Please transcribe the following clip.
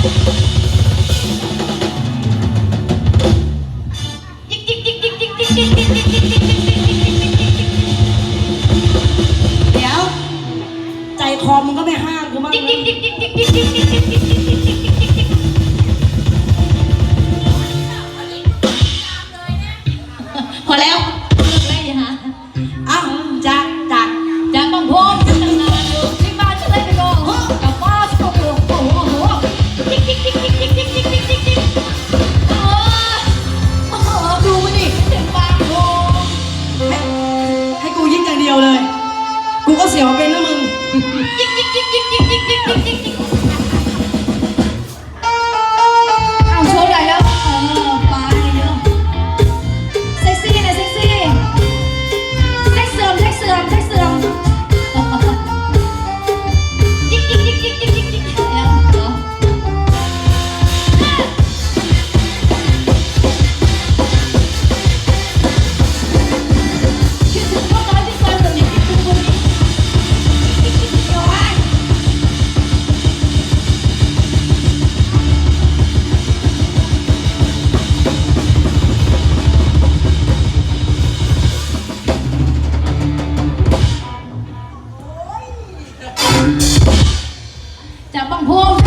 เดี๋ยว ใจคอมึงก็ไม่ห้ามกูมั้พอแล้ว จับบังพง